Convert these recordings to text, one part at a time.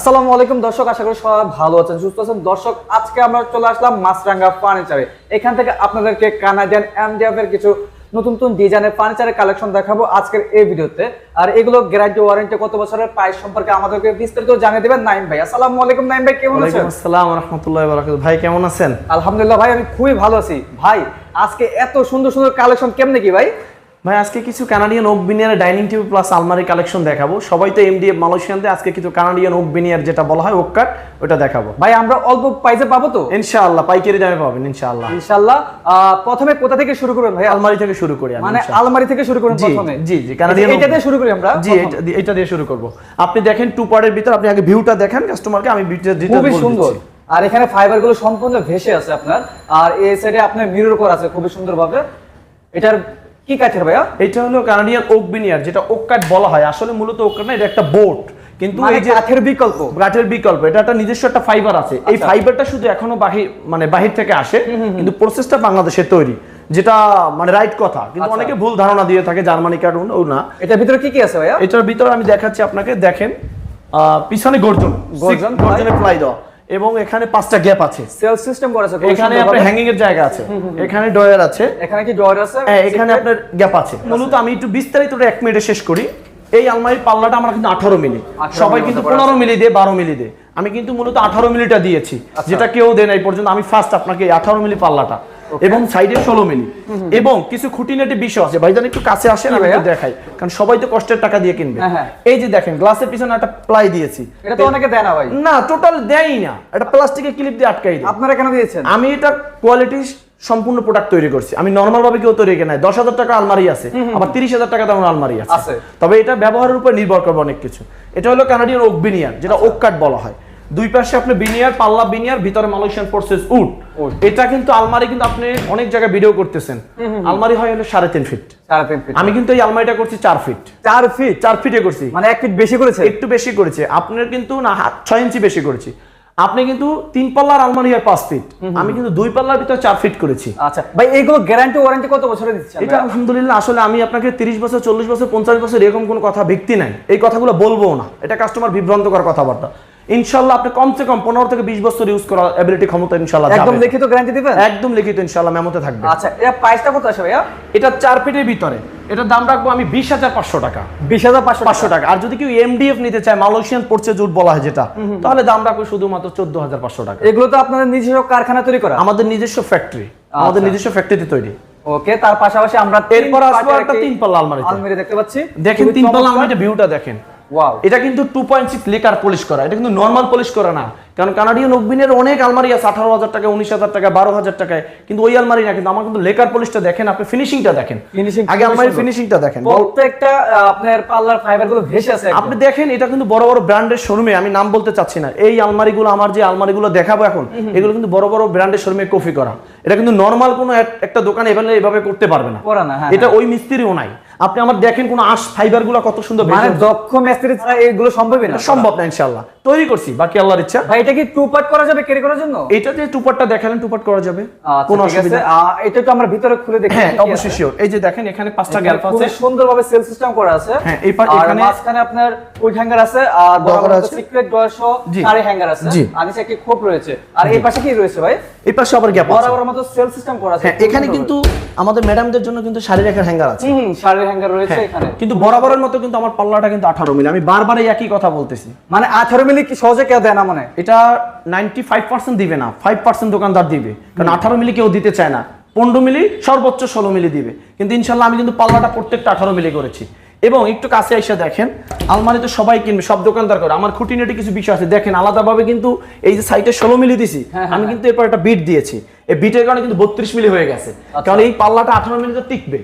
আসসালামু আলাইকুম দর্শক আশা করি সবাই ভালো আছেন সুস্থ আছেন। দর্শক আজকে আমরা চলে আসলাম মাছরাঙ্গা ফার্নিচারে। এখান থেকে আপনাদেরকে কানাডিয়ান এমডিএফ এর কিছু নতুন নতুন ডিজাইনের ফার্নিচারের কালেকশন দেখাবো আজকের এই ভিডিওতে। আর এগুলো গ্যারান্টি ওয়ারেন্টি কত বছরের প্রাইস সম্পর্কে আমাদেরকে বিস্তারিত জানিয়ে দেবেন নাইম ভাই। আসসালামু আলাইকুম নাইম ভাই কেমন আছেন? আসসালাম রহমতুল্লাহ বারাকাতুহু ভাই কেমন আছেন? আলহামদুলিল্লাহ ভাই আমি খুবই ভালো আছি। ভাই আজকে এত সুন্দর সুন্দর কালেকশন কেমনে কি ভাই? ভাই আজকে কিছু Canadian oak veneer dining table plus আলমারি কালেকশন দেখাবো। সবাই তো এমডিএফ মালয়েশিয়ানতে আজকে কিছু কানাডিয়ান ওক বিনিয়ার যেটা বলা হয় ওক কাট ওটা দেখাবো। ভাই আমরা অল্প প্রাইসে পাবো তো? ইনশাআল্লাহ পাইকারি দামে পাবেন ইনশাআল্লাহ। ইনশাআল্লাহ প্রথমে কোথা থেকে শুরু করবেন ভাই? আলমারি থেকে শুরু করি আমি মানে আলমারি থেকে শুরু করুন প্রথমে। জি জি কানাডিয়ান এটা দিয়ে শুরু করি আমরা জি। এটা দিয়ে- শুরু করব। আপনি দেখেন টু পার্টের ভিতর আপনি আগে ভিউটা দেখেন কাস্টমারকে আমি ভিউটা দিতে খুবই সুন্দর। আর এখানে ফাইবারগুলো সম্পূর্ণ ভেসে আছে আপনার। আর এই সাইডে আপনার মিরর করা আছে খুবই সুন্দর ভাবে এটার কি কাঠের ভাইয়া? এটা হলো কানাডিয়ান ওক বিনিয়ার যেটা ওক কাট বলা হয়। আসলে মূলত ওক কাট না এটা একটা বোট কিন্তু মানে এই যে কাঠের বিকল্প? কাঠের বিকল্প এটা একটা নিজস্ব একটা ফাইবার আছে। এই আচ্ছা। ফাইবারটা শুধু এখনও বাহির মানে বাহির থেকে আসে কিন্তু প্রসেসটা বাংলাদেশে তৈরি যেটা মানে রাইট কথা। কিন্তু আচ্ছা। অনেকে ভুল ধারণা দিয়ে থাকে জার্মানি কাঠ ও না। এটার ভিতরে কি কি আছে ভাইয়া? এটার ভিতরে আমি দেখাচ্ছি আপনাকে দেখেন আহ, পিছনে গর্জন। গর্জন, Six গর্জনের প্লাই দেওয়া। এবং এখানে পাঁচটা গ্যাপ আছে। সেল সিস্টেম করা আছে এখানে। আপনার হ্যাঙ্গিং এর জায়গা আছে। এখানে ডয়ার আছে। এখানে কি ডয়ার আছে? হ্যাঁ এখানে আপনার গ্যাপ আছে। মূলত আমি একটু বিস্তারিত এক মিনিটে শেষ করি। এই আলমারির পাল্লাটা আমার কিন্তু আঠারো মিলি। সবাই কিন্তু পনেরো মিলি দিয়ে বারো মিলি দিয়ে। আমি কিন্তু মূলত আঠারো মিলিটা দিয়েছি আচ্ছা। যেটা কেউ দেয় না এই পর্যন্ত। আমি ফার্স্ট আপনাকে আঠারো মিলি পাল্লাটা এবং সাইডে ষোলো মিলি। এবং কিছু খুঁটিনাটি বিষয় আছে। ভাইজান একটু কাছে আসেন আমি দেখাই। কারণ সবাই তো কষ্টের টাকা দিয়ে কিনবে। হ্যাঁ, হ্যাঁ। এই যে দেখেন গ্লাসের পিছনে একটা প্লাই দিয়েছি। এটা তো অনেকে দেয় না ভাই। না টোটাল দেয়ই না। এটা প্লাস্টিকের ক্লিপ দিয়ে আটকাই দিই। আপনারা কেন দিয়েছেন? আমি এটা কোয়ালিটি সম্পূর্ণ প্রোডাক্ট তৈরি করছি। আমি নর্মাল ভাবে কেউ তৈরি করে নাই দশ হাজার টাকা আলমারি আছে আবার তিরিশ হাজার টাকা তেমন আলমারি আছে। তবে এটা ব্যবহারের উপর নির্ভর করবে অনেক কিছু। এটা হলো কানাডিয়ান ওক বিনিয়ার যেটা ওক কাট বলা হয়। দুই পাশে আপনি বিনিয়ার পাল্লা বিনিয়ার ভিতরে মালয়েশিয়ান ফোর্সেস উড এটা কিন্তু আলমারি কিন্তু আপনি অনেক জায়গায় ভিডিও করতেছেন। আলমারি হয় হলো সাড়ে তিন ফিট আমি কিন্তু এই আলমারিটা করছি চার ফিট চার ফিট চার ফিটে করছি। মানে এক ফিট বেশি করেছে? একটু বেশি করেছে। আপনার কিন্তু না ছয় ইঞ্চি বেশি করেছি। আপনি কিন্তু তিন পাল্লার আলমারি হয় পাঁচ ফিট আমি কিন্তু দুই পাল্লার ভিতরে চার ফিট করেছি। আচ্ছা ভাই এইগুলো গ্যারান্টি ওয়ারেন্টি কত বছরের দিচ্ছেন এটা আলহামদুলিল্লাহ আসলে আমি আপনাকে তিরিশ বছর চল্লিশ বছর পঞ্চাশ বছর এরকম কোনো কথা ভিত্তি নাই। এই কথাগুলো বলব না। এটা কাস্টমার বিভ্রান্তকর কথাবার্তা। ইনশাল্লাহ আপনি কমসে কম পনেরো থেকে বিশ বছর ইউজ করার এবিলিটি ক্ষমতা ইনশাল্লাহ একদম লিখিত গ্যারান্টি দিবেন? একদম লিখিত ইনশাল্লাহ মেমোতে থাকবে। আচ্ছা এটা প্রাইসটা কত আছে ভাইয়া? এটা চার ফিটের ভিতরে। এটার দাম রাখব আমি বিশ হাজার পাঁচশো টাকা। বিশ হাজার পাঁচশো পাঁচশো টাকা। আর যদি কেউ এমডিএফ নিতে চায় মালয়েশিয়ান পড়ছে জুট বলা হয় যেটা তাহলে দাম রাখব শুধুমাত্র চোদ্দ হাজার পাঁচশো টাকা। এগুলো তো আপনাদের নিজস্ব কারখানা তৈরি করা। আমাদের নিজস্ব ফ্যাক্টরি আমাদের আচ্ছা। নিজস্ব ফ্যাক্টরিতে তৈরি। ওকে তার পাশাপাশি আমরা এরপর আসব একটা তিন পাল্লা আলমারি আলমারি দেখতে পাচ্ছি। দেখেন তিন পাল্লা আলমারিটা ভিউটা দেখেন। ওয়াও এটা কিন্তু two point six lacquer polish করা এটা কিন্তু নর্মাল পলিশ করা না। কারণ কানাডিয়ান অগ্বিনের অনেক আলমারি আছে আঠারো হাজার টাকা উনিশ হাজার টাকা বারো হাজার টাকায় কিন্তু ওই আলমারি না কিন্তু আমার কিন্তু লেকার পলিশটা দেখেন আপনি ফিনিশিংটা দেখেন। আগে খুবই আলমারির ফিনিশিংটা দেখেন। প্রত্যেকটা আপনার পাল্লার ফাইবারগুলো ভেসে আছে আপনি দেখেন এটা কিন্তু বড় বড় ব্র্যান্ডের শোরুমে আমি নাম বলতে চাচ্ছি না। এই আলমারিগুলো আমার যে আলমারিগুলো দেখাবো এখন এগুলো কিন্তু বড় বড় ব্র্যান্ডের শোরুমে কপি করা। এটা কিন্তু নর্মাল কোনো একটা দোকানে এভাবে করতে পারবে না। হ্যাঁ, এটা ওই মিস্ত্রিও নাই। আপনি আমার দেখেন কোন আশ ফাইবারগুলো কত সুন্দর মানে দক্ষ মিস্ত্রি ছাড়া এগুলো সম্ভবই না। সম্ভব না ইনশাল্লাহ তৈরি করছি বাকি আল্লাহর ইচ্ছা। ভাই এটা কি টু পার্ট করা যাবে ক্যারি করার জন্য? এটা যে টুপারটা দেখালেন টুপার করা যাবে। আচ্ছা, কোনো। অসুবিধা এটা তো আমরা ভিতরে খুলে দেখি। হ্যাঁ কি কি অবশ্যই শিওর এই যে দেখেন এখানে পাঁচটা গ্যাপ আছে। সুন্দরভাবে সেল সিস্টেম করা আছে। হ্যাঁ, এই পার- আর এখানে- মাঝখানে আপনার ওই হ্যাঙ্গার আছে আর বড় আছে। সিক্রেট ডয়ার সহ। চারি হ্যাঙ্গার আছে। জি। আর নিচে একটি খোপ রয়েছে। আর এই পাশে কি রয়েছে ভাই? এই পাশে আবার গ্যাপ আছে। বরাবর মতো সেল সিস্টেম করা আছে। হ্যাঁ এখানে কিন্তু আমাদের ম্যাডামদের জন্য কিন্তু শাড়ি রেখার হ্যাঙ্গার আছে। হুম শাড়ির হ্যাঙ্গার রয়েছে হ্যাঁ, এখানে। কিন্তু বরাবরের মতো কিন্তু আমার পাল্লাটা কিন্তু আঠারো মিলি। আমি বারবার একই কথা বলতেছি। মানে আঠারো মিলি কি সহজে কেউ দেয় না মনে? এটা নাইনটি ফাইভ পার্সেন্ট দিবে না ফাইভ পার্সেন্ট দোকানদার দিবে। কারণ আঠারো মিলি কেউ দিতে চায় না। পনেরো মিলি সর্বোচ্চ ষোলো মিলি দিবে। কিন্তু ইনশাল্লাহ আমি কিন্তু পাল্লাটা প্রত্যেকটা আঠারো মিলি করেছি। এবং একটু কাছে এসে দেখেন আলমারি তো সবাই কিনবে সব দোকানদার করে। আমার খুঁটিনাটি কিছু বিষয় আছে। দেখেন আলাদাভাবে কিন্তু এই যে সাইটে ষোলো মিলি দিছি হ্যাঁ, আমি কিন্তু এরপর একটা বিট দিয়েছি। এই বিটের কারণে কিন্তু বত্রিশ মিলি হয়ে গেছে। আচ্ছা। কারণ এই পাল্লাটা আঠারো মিলিতে টিকবে।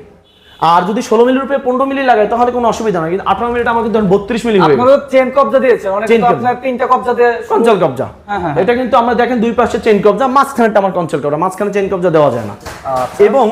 আর যদি ষোলো মিলির উপরে পনেরো মিলি লাগাই তাহলে কোনো অসুবিধা নাই। কিন্তু আঠারো মিলিটা আমার কিন্তু বত্রিশ মিলি হয়ে চেন কবজা দিয়েছে তিনটা কবজা দিয়ে কঞ্চল কবজা। হ্যাঁ, হ্যাঁ, এটা কিন্তু আমরা দেখেন দুই পাশে চেন কবজা মাঝখানেটা আমার কঞ্চল কবজা মাঝখানে চেন কবজা দেওয়া যায় না। আচ্ছা। এবং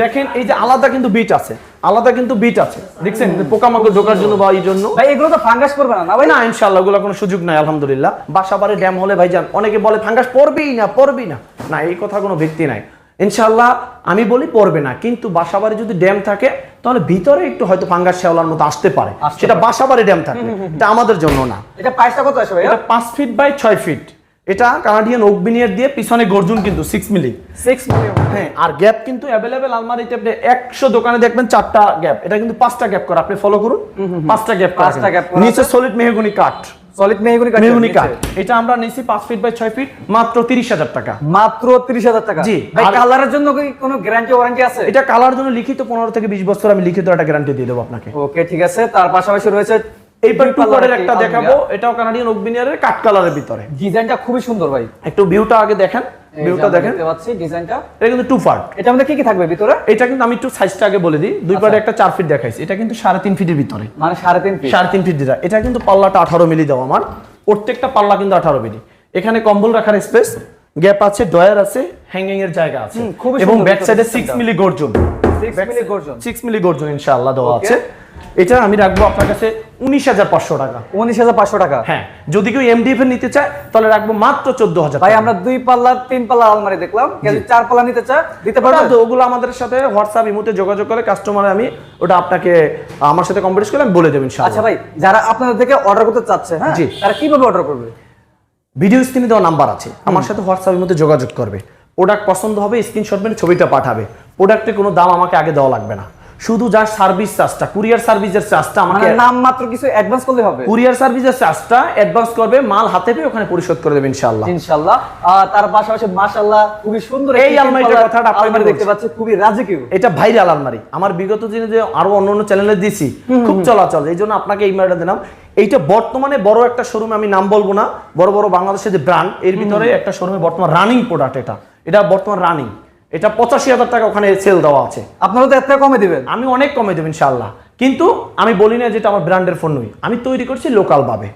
দেখেন এই যে আলাদা কিন্তু বিট আছে আলাদা কিন্তু বিট আছে। দেখছেন? পোকামাকড় ঢোকার জন্য বা এই জন্য। ভাই এগুলো তো ফাঙ্গাস করবে না ভাই? না ইনশাআল্লাহ ওগুলো কোনো সুযোগ নাই আলহামদুলিল্লাহ। বাসা বাড়ি ড্যাম হলে ভাইজান অনেকে বলে ফাঙ্গাস পড়বেই না পড়বেই না। না এই কথা কোনো ভিত্তি নাই। ইনশাল্লাহ আমি বলি পড়বে না কিন্তু বাসাবাড়ি যদি ড্যাম থাকে তাহলে ভিতরে একটু হয়তো ফাঙ্গাস শেওলার মতো আসতে পারে। সেটা বাসাবাড়ি ড্যাম থাকে এটা আমাদের জন্য না। এটা প্রাইসটা কত আসবে এটা পাঁচ ফিট বাই ছয় ফিট। এটা কানাডিয়ান ওকবিনিয়ার দিয়ে পিছনে গর্জুন কিন্তু সিক্স মিলি সিক্স মিলি হ্যাঁ আর গ্যাপ কিন্তু অ্যাভেলেবেল আলমারিতে আপনি একশো দোকানে দেখবেন চারটা গ্যাপ। এটা কিন্তু পাঁচটা গ্যাপ করা আপনি ফলো করুন। পাঁচটা গ্যাপ পাঁচটা করা নিচে সলিড মেহগুনি কাঠ। সলিড মেহগুনি কাঠ মেহগুনি কাঠ। এটা আমরা নিছি পাঁচ ফিট বাই ছয় ফিট মাত্র তিরিশ হাজার টাকা। মাত্র 30000 টাকা। জি, ভাই কালারের জন্য কি কোনো গ্যারান্টি ওয়ারেন্টি আছে? এটা কালার জন্য লিখিত পনেরো থেকে বিশ বছর আমি লিখিত একটা গ্যারান্টি দিয়ে দেবো আপনাকে। ওকে ঠিক আছে। তার পাশাপাশি রয়েছে এইবার টু কালারের একটা দেখাবো এটাও কানাডিয়ান ওকবিনিয়ারের কাঠ কালারের ভিতরে। ডিজাইনটা খুবই সুন্দর ভাই। একটু ভিউটা আগে দেখেন ভিউটা দেখেন। দেখতে পাচ্ছি ডিজাইনটা এটা কিন্তু টু পার্ট এটার মধ্যে কি কি থাকবে ভিতরে? এটা কিন্তু আমি একটু সাইজটা আগে বলে দিই। দুই পার্টে একটা চার ফিট দেখাইছি। এটা কিন্তু সাড়ে তিন ফিটের ভিতরে। মানে ফিট ফিট এটা কিন্তু পাল্লাটা আঠারো মিলি দেওয়া আমার। প্রত্যেকটা পাল্লা কিন্তু আঠারো মিলি। এখানে কম্বল রাখার স্পেস গ্যাপ আছে ডয়ার আছে হ্যাঙ্গিং এর জায়গা আছে। এবং ব্যাক সাইডে সিক্স মিলি গর্জন। সিক্স মিলি গর্জন। সিক্স মিলি গর্জন ইনশাআল্লাহ দেওয়া আছে। এটা আমি রাখব আপনার কাছে উনিশ হাজার পাঁচশো টাকা। উনিশ হাজার পাঁচশো টাকা? হ্যাঁ যদি কেউ এমডিএফ নিতে চায় তাহলে রাখব মাত্র চোদ্দ হাজার ভাই আমরা দুই পাল্লা তিন পাল্লা আলমারি দেখলাম। চার পাল্লা নিতে চায় দিতে ওটা তো ওগুলো আমাদের সাথে হোয়াটসঅ্যাপ ইমুতে যোগাযোগ করে কাস্টমার আমি ওটা আপনাকে আমার সাথে কম্পিটিশ করে আমি বলে দেবেন আচ্ছা ভাই যারা আপনাদের থেকে অর্ডার করতে চাচ্ছে হ্যাঁ জি। তারা কীভাবে অর্ডার করবে? ভিডিও স্ক্রিনে দেওয়া নাম্বার আছে। আমার সাথে হোয়াটসঅ্যাপের মধ্যে যোগাযোগ করবে। প্রোডাক্ট পছন্দ হবে স্ক্রিনশট মেরে ছবিটা পাঠাবে। প্রোডাক্টের কোনো দাম আমাকে আগে দেওয়া লাগবে না। শুধু যার সার্ভিস চার্জটা কুরিয়ার সার্ভিসের চার্জটা মানে আমাকে নাম মাত্র কিছু অ্যাডভান্স করলে হবে? কুরিয়ার সার্ভিসের চার্জটা অ্যাডভান্স করবে মাল হাতে পেয়ে ওখানে পরিশোধ করে দেবে ইনশাআল্লাহ। ইনশাআল্লাহ। তার পাশাপাশি মাশাআল্লাহ খুবই সুন্দর এই আলমারিটার কথাটা আপনাকে আলমারি দেখতে বলছি। পাচ্ছি খুবই রাজকীয়। এটা ভাইরাল আলমারি। আমার বিগত দিনে যে আরও অন্য অন্য চ্যানেলে দিছি খুব চলাচল। এই জন্য আপনাকে এই মালটা দিলাম। এইটা বর্তমানে বড় একটা শোরুমে আমি নাম বলব না। বড় বড় বাংলাদেশের যে ব্র্যান্ড এর ভিতরে একটা শোরুমে বর্তমান রানিং প্রোডাক্ট এটা। এটা বর্তমান রানিং এটা পঁচাশি হাজার টাকা ওখানে সেল দেওয়া আছে। আপনারা তো এত কমে দিবেন। আমি অনেক কমে দেবেন ইনশাআল্লাহ। কিন্তু আমি বলি না যেটা আমার ব্র্যান্ডের ফোন নই আমি তৈরি করছি লোকাল ভাবে।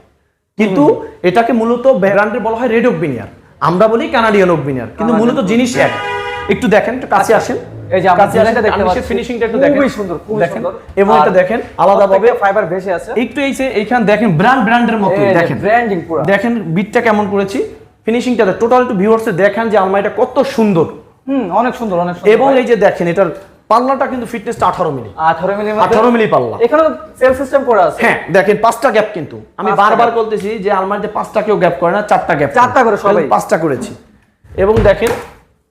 কিন্তু এটাকে মূলত ব্র্যান্ডের বলা হয় রেড অকবিনিয়ার আমরা বলি কানাডিয়ান অকবিনিয়ার কিন্তু মূলত জিনিস এক। একটু দেখেন একটু কাছে আসেন। এই যে দেখতে ফিনিশিংটা একটু দেখেন। খুবই সুন্দর। এবং এটা দেখেন আলাদাভাবে ফাইবার ভেসে আছে। একটু এই যে এইখান দেখেন ব্র্যান্ড ব্র্যান্ডের মতো দেখেন। ব্র্যান্ডিং পুরো। দেখেন বিটটা কেমন করেছি। ফিনিশিংটা টোটাল একটু ভিউয়ার্সে দেখেন যে আলমারিটা কত সুন্দর। হুম অনেক সুন্দর অনেক সুন্দর। এবং এই যে দেখেন এটার পাল্লাটা কিন্তু ফিটনেসটা আঠারো মিলি। 18 মিলি 18 মিলি পাল্লা। এখানে সেল সিস্টেম করা আছে? হ্যাঁ দেখেন পাঁচটা গ্যাপ কিন্তু। আমি বারবার বলতেছি যে আলমারিতে পাঁচটা কেউ গ্যাপ করে না চারটা গ্যাপ চারটা করে সবাই। পাঁচটা করেছি। এবং দেখেন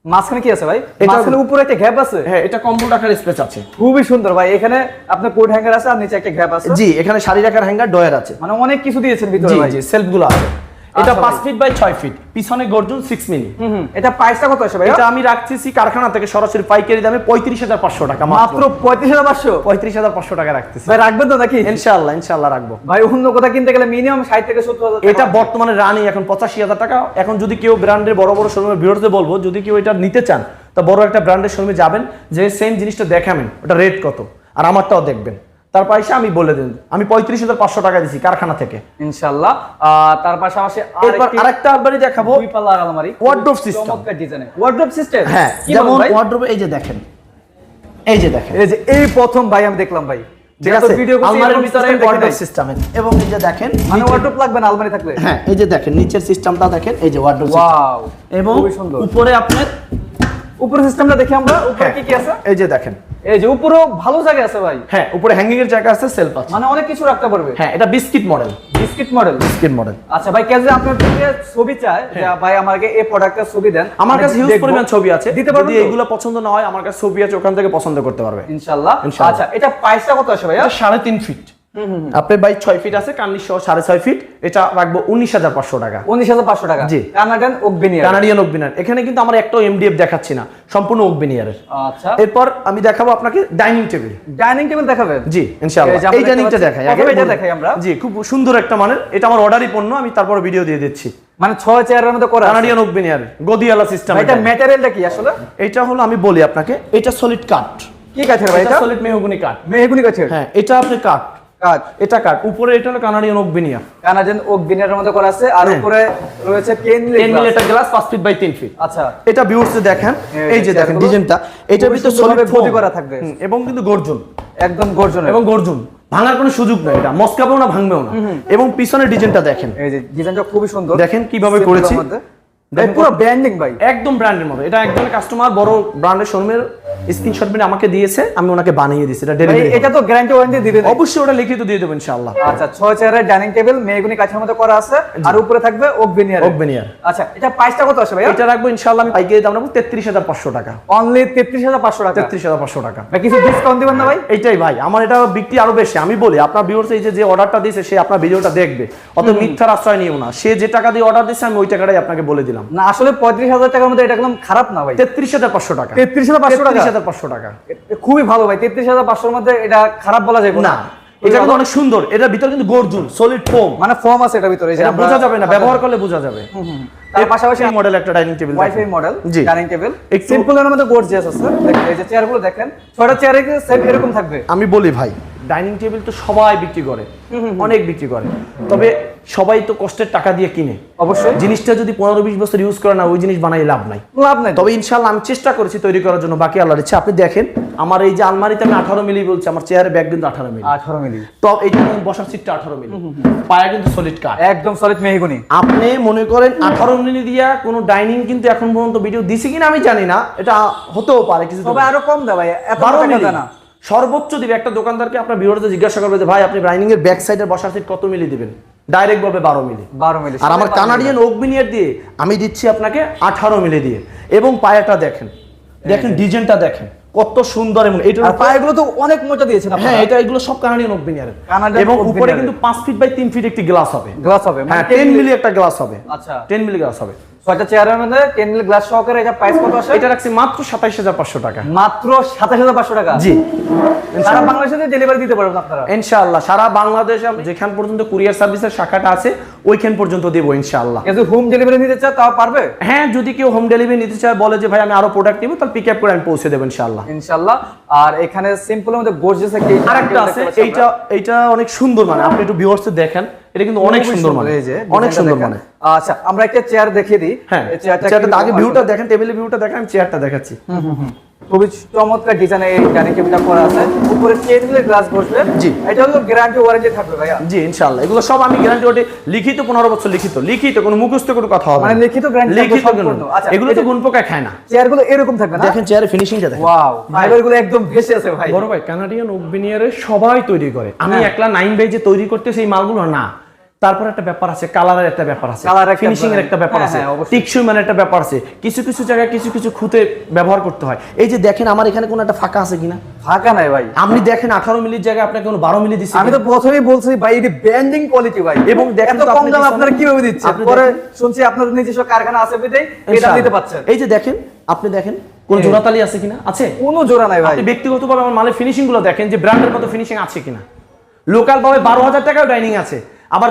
মাঝখানে কি আছে ভাই? মাঝখানে উপরে একটা গ্যাপ আছে? হ্যাঁ এটা কম্বল রাখার স্পেস আছে। খুবই সুন্দর ভাই। এখানে আপনার কোট হ্যাঙ্গার আছে আর নিচে একটা গ্যাপ আছে। জি এখানে শাড়ি রাখার হ্যাঙ্গার ডয়ার আছে। মানে অনেক কিছু দিয়েছেন ভিতরে ভাই। জি সেলফগুলো আছে। এটা আচ্ছা পাঁচ ফিট বাই ছয় ফিট পিছনে গর্জন সিক্স মিলি। হুম হুম। এটা প্রাইসটা কত আছে ভাই এটা আমি রাখতেছি কারখানা থেকে সরাসরি পাইকারি দামে পঁয়ত্রিশ হাজার পাঁচশো টাকা মাত্র। মাত্র পঁয়ত্রিশ হাজার পাঁচশো? পঁয়ত্রিশ হাজার পাঁচশো টাকা রাখতেছি। ভাই রাখবেন তো নাকি? ইনশাল্লাহ ইনশাল্লাহ রাখব। ভাই অন্য কোথাও কিনতে গেলে মিনিমাম ষাট থেকে সত্তর হাজার এটা বর্তমানে রানি এখন পঁচাশি হাজার টাকা। এখন যদি কেউ ব্র্যান্ডের বড় বড় শোরুমের ভিউয়ার্সদের বলব যদি কেউ এটা নিতে চান তা বড় একটা ব্র্যান্ডের শোরুমে যাবেন যে সেম জিনিসটা দেখাবেন ওটা রেট কত? আর আমারটাও দেখবেন। তার পয়সা আমি বলে দিন। আমি পঁয়ত্রিশ হাজার পাঁচশো টাকা দিছি কারখানা থেকে। ইনশাআল্লাহ। আহ, তার পাশাপাশি এরপর আরেকটা আলমারি দেখাবো। দুই পাল্লার আলমারি। চমৎকার ডিজাইনে ওয়ার্ড্রপ সিস্টেম হ্যাঁ যেমন ওয়ার্ড্রোবে এই যে দেখেন। এই যে দেখেন। এই যে এই প্রথম ভাই আমি দেখলাম ভাই। ঠিক আছে ভিডিও আলমারির ভিতরে সিস্টেমের এবং এই যে দেখেন মানে ওয়ার্ড্রপ লাগবে না আলমারি থাকলে? হ্যাঁ এই যে দেখেন নিচের সিস্টেমটা দেখেন এই যে ওয়ার্ড্রোব ওয়াও এবং উপরে আপনার উপরে সিস্টেমটা দেখি আমরা উপরে হ্যাঁ, কি কি আছে? এই যে দেখেন। এই যে উপরেও ভালো জায়গা আছে ভাই। হ্যাঁ উপরে হ্যাঙ্গিং এর জায়গা আছে সেলফ আছে। মানে অনেক কিছু রাখতে পারবে। হ্যাঁ এটা biscuit model biscuit model biscuit model আচ্ছা ভাই কেউ আপনার থেকে ছবি চায় যে ভাই আমাকে এই প্রোডাক্টের ছবি দেন হ্যাঁ। আমার কাছে হিউজ পরিমাণ ছবি আছে। দিতে পারবেন যদি এগুলো পছন্দ না হয় আমার কাছে ছবি আছে ওখান থেকে পছন্দ করতে পারবে। ইনশাআল্লাহ। আচ্ছা এটা প্রাইসটা কত আছে ভাই এটা সাড়ে তিন ফিট আপনার বাই ছয় ফিট আছে কার্নিশ সহ সাড়ে ছয় ফিট এটা রাখব উনিশ হাজার পাঁচশো টাকা। উনিশ হাজার পাঁচশো টাকা? জি। কানাডান ওকবেনিয়ার কানাডিয়ান ওকবিনার এখানে কিন্তু আমরা একটাও এমডিএফ দেখাচ্ছি না সম্পূর্ণ ওকবিনিয়ারের আচ্ছা। এরপর আমি দেখাবো আপনাকে ডাইনিং টেবিল ডাইনিং টেবিল দেখাবেন? জি ইনশাআল্লাহ। এই ডাইনিংটা দেখাই আগে। এটা দেখাই আমরা। জি খুব সুন্দর একটা মানের। এটা আমার অর্ডারই পণ্য আমি তারপর ভিডিও দিয়ে দিচ্ছি। মানে ছয় চেয়ারের মধ্যে করা। কানাডিয়ান ওকবিনিয়ার গদিয়ালা সিস্টেম এটা ম্যাটেরিয়ালটা কি আসলে? এটা হলো আমি বলি আপনাকে এটা সলিড কাঠ কি কাঠের ভাই এটা এটা? সলিড মেহগুনি কাঠ। মেহগুনি কাঠের? হ্যাঁ এটা আপনি কাঠ। কাঠ এটা কাঠ উপরে এটা হলো কানাডিয়ান ওকবিনিয়া কানাডিয়ান ওক বিনিয়ারের মধ্যে করা আছে। আর হ্যাঁ। উপরে রয়েছে মিলিটার গ্লাস পাঁচ ফিট বাই তিন ফিট। আচ্ছা। এটা ভিউর্সে দেখেন। এই এই যে দেখেন ডিজাইনটা। এটার খুবই ভিতরে সলিড করা থাকবে। এবং কিন্তু গর্জন। একদম গর্জন এবং গর্জন। ভাঙার কোনো সুযোগ নাই এটা। মস্কাবেও না ভাঙবেও না। এবং পিছনের ডিজাইনটা দেখেন। এই যে ডিজাইনটা খুবই সুন্দর। দেখেন কীভাবে করেছি। পুরো ব্র্যান্ডিং ভাই। একদম ব্র্যান্ডের মতো এটা একজন কাস্টমার বড় ব্র্যান্ডের শোরুমের স্ক্রিনশট মেরে আমাকে দিয়েছে আমি ওনাকে বানিয়ে দিয়েছি এটা ডেলিভারি এটা তো গ্যারান্টি ওয়ারেন্টি দিবেন অবশ্যই ওটা লিখিত দিয়ে দেবেন ইনশাআল্লাহ। আচ্ছা ছয় চেয়ারের ডাইনিং টেবিল মেগুনি কাঠের মধ্যে করা আছে আর উপরে থাকবে ওক ভেনিয়ার আচ্ছা এটা প্রাইসটা কত আছে ভাইয়া? এটা রাখব ইনশাআল্লাহ আমি পাইকারি দাম রাখব তেত্রিশ হাজার পাঁচশো টাকা। অনলি টাকা। ভাই কিছু ডিসকাউন্ট দিবেন না ভাই? এইটাই ভাই আমার এটা বিক্রি আরও বেশি আমি বলি আপনার ভিউয়ার্স এই যে যে অর্ডারটা দিয়েছে সে আপনার ভিডিওটা দেখবে। অত মিথ্যার আশ্রয় নিও না। সে যে টাকা দিয়ে অর্ডার দিয়েছে আমি ওই টাকাটাই আপনাকে বলে দিলাম। না আসলে পঁয়ত্রিশ হাজার টাকার মধ্যে এটা একদম খারাপ না ভাই। তেত্রিশ হাজার পাঁচশো টাকা। তেত্রিশ হাজার পাঁচশো টাকা? হাজার পাঁচশো টাকা। খুবই ভালো ভাই তেত্রিশ হাজার পাঁচশোর মধ্যে এটা খারাপ বলা যাবে না এটা কিন্তু অনেক সুন্দর এটার ভিতরে কিন্তু গর্জুন সলিড ফোম মানে ফর্ম আছে এটার ভিতরে এটা বোঝা যাবে না ব্যবহার করলে বোঝা যাবে। তার পাশাপাশি মডেল একটা dining table WiFi model. Dining table simple এর মধ্যে গর্জিয়াস আছে। এই যে চেয়ারগুলো দেখেন ছয়টা চেয়ারে সেট এরকম থাকবে। আমি বলি ভাই ডাইনিং টেবিল তো সবাই বিক্রি করে। অনেক বিক্রি করে। তবে সবাই তো কষ্টের টাকা দিয়ে কিনে। অবশ্যই। জিনিসটা যদি পনেরো বিশ বছর ইউজ করে না ওই জিনিস বানাই লাভ নাই। লাভ নাই। তবে ইনশাল্লাহ আমি চেষ্টা করেছি তৈরি করার জন্য বাকি আল্লাহর ইচ্ছা। আপনি দেখেন আমার এই যে আলমারিতে আমি আঠারো মিলি বলছি আমার চেয়ারের ব্যাগ কিন্তু আঠারো মিলি। আঠারো মিলি। তো এইটা কিন্তু বসার সিটটা আঠারো মিলি। পায়া কিন্তু সলিড কাঠ একদম সলিড মেহগুনি। আপনি মনে করেন আঠারো মিলি দিয়া কোনো ডাইনিং কিন্তু এখন পর্যন্ত ভিডিও দিছি কিনা আমি জানি না। এটা হতেও পারে কিছু তবে আরও কম দেয় ভাই এত বারো মিলি। না। সর্বোচ্চ দিবে একটা দোকানদারকে আপনার ভিডিওতে জিজ্ঞাসা করবে যে ভাই আপনি ডাইনিং এর ব্যাক সাইডের বসার সিট কত মিলি দিবেন? ডাইরেক্ট বলবে বারো মিলি। বারো মিলি আর আমার কানাডিয়ান ওক বিনিয়ার দিয়ে আমি দিচ্ছি আপনাকে আঠারো মিলি দিয়ে। এবং পায়াটা দেখেন দেখেন ডিজাইনটা দেখেন কত সুন্দর আর উপরে- পায়েগুলো তো অনেক মোটা দিয়েছেন হ্যাঁ এটা এগুলো সব কানাডিয়ান ওক বিনিয়ারের Canadian এবং উপরে কিন্তু পাঁচ ফিট বাই তিন ফিট একটি গ্লাস হবে। গ্লাস হবে মানে হ্যাঁ টেন মিলি একটা গ্লাস হবে। আচ্ছা। টেন মিলি গ্লাস হবে। ছয়টা চেয়ারের মধ্যে গ্লাস সহকারে এটা প্রাইস কত আসে? এটা রাখছি মাত্র হাজার পাঁচশো টাকা। মাত্র সাতাশ হাজার পাঁচশো টাকা? জি। সারা বাংলাদেশে ডেলিভারি দিতে পারবেন আপনারা। ইনশাআল্লাহ সারা বাংলাদেশে যেখান পর্যন্ত কুরিয়ার সার্ভিসের শাখাটা আছে ওইখান পর্যন্ত দেবো ইনশাআল্লাহ। কেউ হোম ডেলিভারি নিতে চায় তাও পারবে? হ্যাঁ যদি কেউ হোম ডেলিভারি নিতে চায় বলে যে ভাই আমি আরও প্রোডাক্ট নিবো তাহলে পিক আপ করে আমি পৌঁছে দেবো ইনশাআল্লাহ। ইনশাল্লাহ আর এখানে সিম্পলের মধ্যে গর্জিয়াস একটি আরেকটা আছে এইটা এইটা অনেক সুন্দর মানে আপনি একটু ভিউয়ার্সে দেখেন। এটা কিন্তু অনেক সুন্দর মানে। অনেক সুন্দর মানে। আচ্ছা আমরা একটা চেয়ার দেখিয়ে দিই। হ্যাঁ চেয়ারটা চেয়ারটা আগে ভিউটা দেখেন টেবিলের ভিউটা দেখেন আমি চেয়ারটা দেখাচ্ছি। খুবই চমৎকার ডিজাইনে এই ডাইনিং টেবিলটা করা আছে। উপরে গ্লাস বসবে। জি। এটা হলো গ্যারান্টি ওয়ারেন্টি থাকবে ভাইয়া। জি ইনশাআল্লাহ। এগুলো সব আমি গ্যারান্টি ওটি লিখিত পনেরো বছর লিখিত। লিখিত কোনো মুখস্থ কোনো কথা হবে মানে লিখিত guarantee লিখিত আচ্ছা, এগুলো তো গুণ পোকায় খায় না। চেয়ারগুলো এরকম থাকবে না? দেখেন চেয়ারের ফিনিশিংটা দেখেন। ওয়াও ফাইবারগুলো একদম ভেসে আছে ভাই। বড় ভাই কানাডিয়ান ওকবিনিয়ারে সবাই তৈরি করে। আমি হ্যাঁ। একলা নাইন বেজে তৈরি করতে সেই মালগুলো না। তারপর একটা ব্যাপার আছে কালারের একটা ব্যাপার আছে ফিনিশিং এর একটা ব্যাপার হ্যাঁ, আছে হ্যাঁ, টিকসই মানে একটা ব্যাপার আছে কিছু কিছু জায়গায় কিছু কিছু খুঁতে ব্যবহার করতে হয়। এই যে দেখেন আমার এখানে কোনো একটা ফাঁকা আছে কিনা? ফাঁকা নাই ভাই। আপনি দেখেন আঠারো মিলির জায়গায় আপনাকে কোনো বারো মিলি দিচ্ছে আমি তো প্রথমেই বলছি ভাই এটি ব্যান্ডিং কোয়ালিটি ভাই। এবং দেখেন তো কম দাম আপনারা কীভাবে দিচ্ছেন? পরে শুনছি আপনাদের নিজস্ব কারখানা আছে বিধায় এটা। দিতে পাচ্ছেন এই যে দেখেন আপনি দেখেন কোন এই। জোড়াতালি আছে কিনা? আছে? কোনো জোড়া নাই ভাই। ব্যক্তিগতভাবে আমার মালের ফিনিশিংগুলো দেখেন যে ব্র্যান্ডের মতো ফিনিশিং আছে কিনা। লোকাল ভাবে বারো হাজার টাকাও ডাইনিং আছে। আবার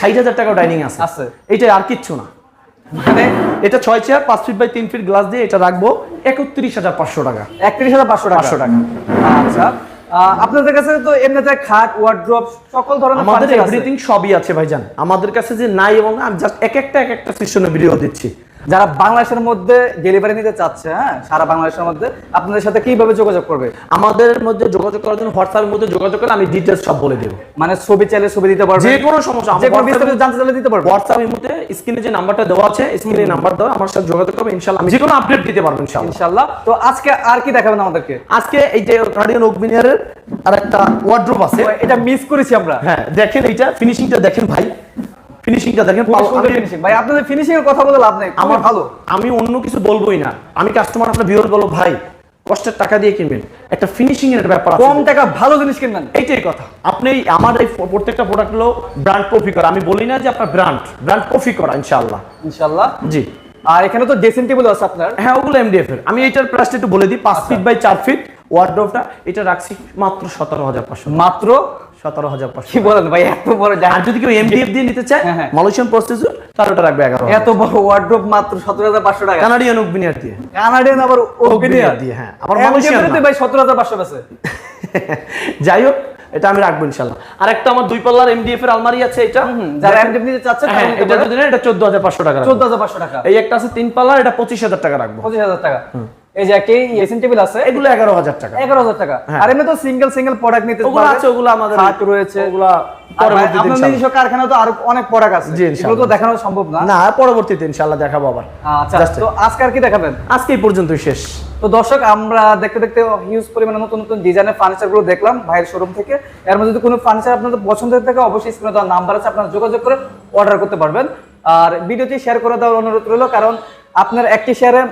ষাট হাজার টাকাও ডাইনিং আছে। আছে। এটা আর কিচ্ছু না। মানে এটা ছয় চেয়ার পাঁচ ফিট বাই তিন ফিট গ্লাস দিয়ে এটা রাখব একত্রিশ হাজার পাঁচশো টাকা। একত্রিশ হাজার পাঁচশো টাকা। পাঁচশো টাকা। আচ্ছা। আপনাদের কাছে তো এমনিতে খাট ওয়ার্ড্রপ সকল ধরনের আমাদের আছে। এভরিথিং সবই আছে ভাইজান। আমাদের কাছে যে নাই এবং আমি জাস্ট এক একটা এক একটা সেকশনে ভিডিও দিচ্ছি। যারা বাংলাদেশের মধ্যে ডেলিভারি নিতে চাচ্ছে হ্যাঁ সারা বাংলাদেশের মধ্যে আপনাদের সাথে কীভাবে যোগাযোগ করবে? আমাদের মধ্যে যোগাযোগ করার জন্য হোয়াটসঅ্যাপের মধ্যে যোগাযোগ করে আমি ডিটেলস সব বলে দেবো। মানে ছবি চাইলে ছবি দিতে পারবে? যে কোনো সমস্যা যে কোনো বিস্তারিত জানতে চাইলে দিতে পারবে। হোয়াটসঅ্যাপের মধ্যে স্ক্রিনে যে নাম্বারটা দেওয়া আছে স্ক্রিনে নাম্বার দেওয়া আমার সাথে যোগাযোগ করবে ইনশাআল্লাহ আমি যে কোনো আপডেট দিতে পারব ইনশাআল্লাহ। ইনশাল্লাহ তো আজকে আর কি দেখাবেন আমাদেরকে? আজকে এই যে গার্ডিয়ান ওকমিনিয়ারের আর একটা ওয়ার্ড্রোপ আছে। এটা মিস করেছি আমরা। হ্যাঁ দেখেন এইটা ফিনিশিংটা দেখেন ভাই। ফিনিশিংটা দেখেন ফিনিশিং ভাই আপনাদের ফিনিশিং এর কথা বলে লাভ নেই আমার ভালো। আমি অন্য কিছু বলবোই না। আমি কাস্টমার আপনার ভিউর বলব ভাই কষ্টের টাকা দিয়ে কিনবেন। একটা ফিনিশিং এর ব্যাপার কম টাকা ভালো জিনিস কিনবেন। এইটাই কথা। আপনি আমার এই প্রত্যেকটা প্রোডাক্ট হলো ব্র্যান্ড কপি করা। আমি বলি না যে আপনার ব্র্যান্ড ব্র্যান্ড কপি করা ইনশাআল্লাহ। জি। আর এখানে তো ড্রেসিং টেবিল আছে আপনার। হ্যাঁ ওগুলো এমডিএফ এর। আমি এটার প্রাইসটা একটু বলে দিই পাঁচ ফিট বাই চার ফিট ওয়ার্ডরোবটা এটা রাখছি মাত্র সতেরো হাজার পাঁচশো মাত্র সতেরো হাজার কি বলেন ভাই এত বড় আর যদি কেউ এমডিএফ দিয়ে নিতে চায় হ্যাঁ, হ্যাঁ। মালয়েশিয়ান প্রসেসর তার ওটা রাখবে এগারো এত বড় ওয়ার্ড্রোব মাত্র সতেরো হাজার পাঁচশো টাকা। কানাডিয়ান উকবিনিয়ার দিয়ে। কানাডিয়ান আবার Oak দিয়ে, হ্যাঁ। আবার মালয়েশিয়ান ভাই সতেরো হাজার পাঁচশো আছে যাই হোক এটা আমি রাখব ইনশাল্লাহ। আর একটা আমার দুই পাল্লার এমডিএফ এর আলমারি আছে এটা। যারা এমডিএফ নিতে চাচ্ছে এটা যদি নেন এটা চোদ্দ হাজার পাঁচশো টাকা রাখব। চোদ্দ হাজার পাঁচশো টাকা। এই একটা আছে তিন পাল্লার এটা পঁচিশ হাজার টাকা রাখব। পঁচিশ হাজার টাকা। এই যে একটি ড্রেসিং টেবিল আছে এগুলো এগারো হাজার টাকা। এগারো হাজার টাকা। হ্যাঁ। আর এমনি তো সিঙ্গেল সিঙ্গেল প্রোডাক্ট নিতে ওগুলো আছে ওগুলো আমাদের খাট রয়েছে। ওগুলা পরবর্তীতে আপনার নিজস্ব কারখানা তো আরও অনেক প্রোডাক্ট আছে। এগুলো তো দেখানো সম্ভব না। না পরবর্তীতে ইনশাল্লাহ দেখাবো আবার। আচ্ছা তো আজকে আর কি দেখাবেন? আজকে পর্যন্তই শেষ। তো দর্শক আমরা দেখতে দেখতে হিউজ পরিমাণে নতুন নতুন ডিজাইনের ফার্নিচারগুলো দেখলাম ভাইয়ের শোরুম থেকে। এর মধ্যে যদি কোনো ফার্নিচার আপনাদের পছন্দ থাকে অবশ্যই স্ক্রিনে নাম্বার আছে আপনারা যোগাযোগ করে অর্ডার করতে পারবেন। আর ভিডিওটি শেয়ার করে দেওয়ার অনুরোধ রইল কারণ আপনার একটি শেয়ারে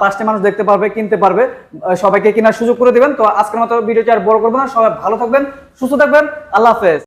পাঁচটি মানুষ দেখতে পারবে, কিনতে পারবে সবাইকে কেনার সুযোগ করে দেবেন। তো আজকের মতো ভিডিওটি আর বড় করব না। সবাই ভালো থাকবেন, সুস্থ থাকবেন। আল্লাহ হাফেজ।